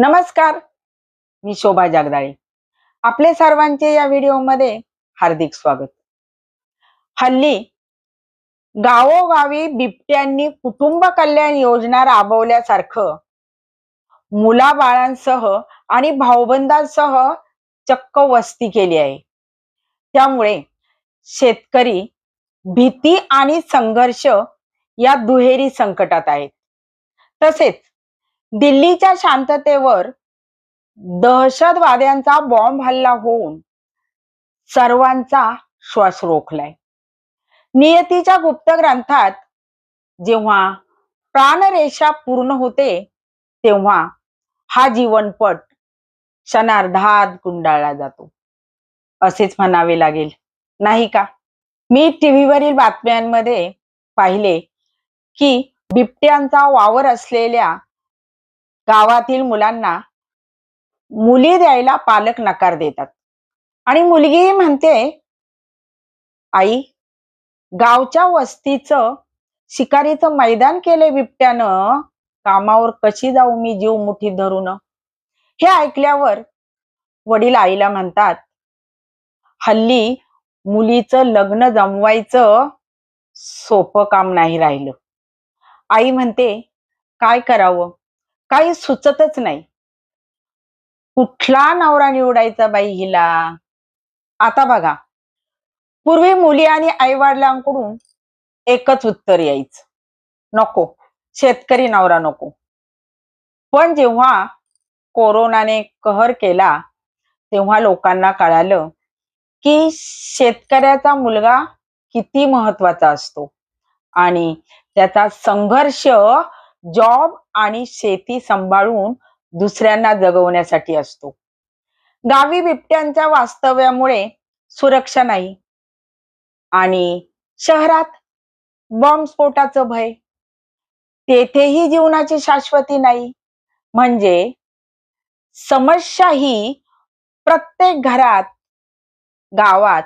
नमस्कार मी शोभा जागदाळे. आपले सर्वांचे या व्हिडिओमध्ये हार्दिक स्वागत. हल्ली गावोगावी बिबट्यांनी कुटुंब कल्याण योजना राबवल्यासारखं मुलाबाळांसह आणि भाऊबंदांसह चक्क वस्ती केली आहे. त्यामुळे शेतकरी भीती आणि संघर्ष या दुहेरी संकटात आहेत. तसेच दिल्लीच्या शांततेवर दहशतवाद्यांचा बॉम्ब हल्ला होऊन सर्वांचा श्वास रोखलाय. नियतीच्या गुप्त ग्रंथात जेव्हा प्राणरेषा पूर्ण होते तेव्हा हा जीवनपट क्षणार्धात गुंडाळला जातो. असेच म्हणावे लागेल. नाही का? मी टीव्हीवरील बातम्यांमध्ये पाहिले की बिबट्यांचा वावर असलेल्या गावातील मुलांना मुली द्यायला पालक नकार देतात. आणि मुलगी म्हणते आई गावच्या वस्तीचं शिकारीचं मैदान केलंय बिबट्यानं. कामावर कशी जाऊ मी जीव मुठीत धरून? हे ऐकल्यावर वडील आईला म्हणतात हल्ली मुलीचं लग्न जमवायचं सोपं काम नाही राहिलं. आई म्हणते काय करावं? काही सुचतच नाही. कुठला नवरा निवडायचा बाई हिला? आता बघा. पूर्वी मुली आणि आई वडिलांकडून एकच उत्तर यायचं. नको. शेतकरी नवरा नको. पण जेव्हा कोरोनाने कहर केला तेव्हा लोकांना कळालं की शेतकऱ्याचा मुलगा किती महत्त्वाचा असतो. आणि त्याचा संघर्ष जॉब आणि शेती सांभाळून दुसऱ्यांना जगवण्यासाठी असतो. गावी बिबट्यांच्या वास्तव्यामुळे सुरक्षा नाही आणि शहरात बॉम्बस्फोटाचं भय. तेथेही जीवनाची शाश्वती नाही. म्हणजे समस्या ही प्रत्येक घरात गावात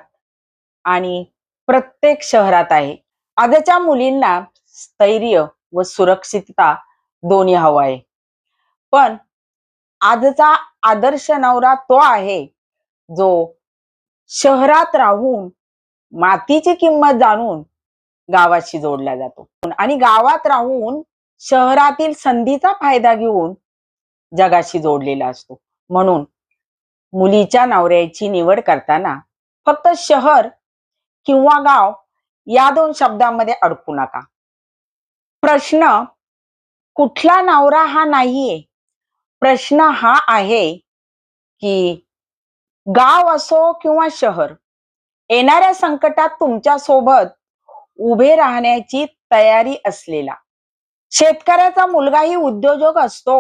आणि प्रत्येक शहरात आहे. आजच्या मुलींना स्थैर्य व सुरक्षितता दोन्ही हवं आहे. पण आजचा आदर्श नवरा तो आहे जो शहरात राहून मातीची किंमत जाणून गावाशी जोडला जातो. आणि गावात राहून शहरातील संधीचा फायदा घेऊन जगाशी जोडलेला असतो. म्हणून मुलीच्या नवऱ्याची निवड करताना फक्त शहर किंवा गाव या दोन शब्दांमध्ये अडकू नका. प्रश्न कुठला नवरा हा नाहीये. प्रश्न हा आहे की गाव असो किंवा शहर येणाऱ्या संकटात तुमच्यासोबत उभे राहण्याची तयारी असलेला शेतकऱ्याचा मुलगाही उद्योजक असतो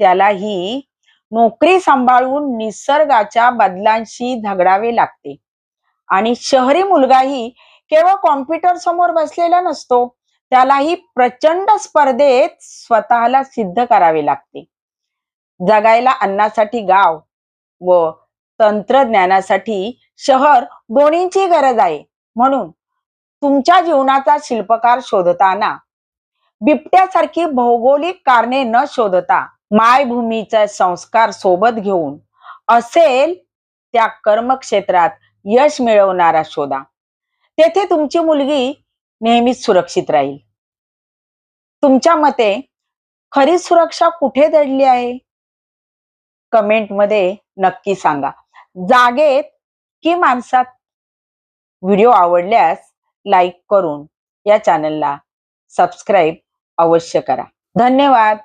त्यालाही नोकरी सांभाळून निसर्गाच्या बदलांशी झगडावे लागते. आणि शहरी मुलगाही केवळ कॉम्प्युटर समोर बसलेला नसतो त्यालाही प्रचंड स्पर्धेत स्वतःला सिद्ध करावे लागते. जगायला अन्नासाठी गाव व तंत्रज्ञानासाठी शहर दोन्हीची गरज आहे. म्हणून तुमच्या जीवनाचा शिल्पकार शोधताना बिबट्यासारखी भौगोलिक कारणे न शोधता मायभूमीचा संस्कार सोबत घेऊन असेल त्या कर्मक्षेत्रात यश मिळवणारा शोधा. तेथे तुमची मुलगी नेहमीच सुरक्षित राहील. तुमच्या मते खरी सुरक्षा कुठे दडली आहे? कमेंटमध्ये नक्की सांगा. जागेत की माणसात? व्हिडिओ आवडल्यास लाईक करून या चॅनलला सबस्क्राईब अवश्य करा. धन्यवाद.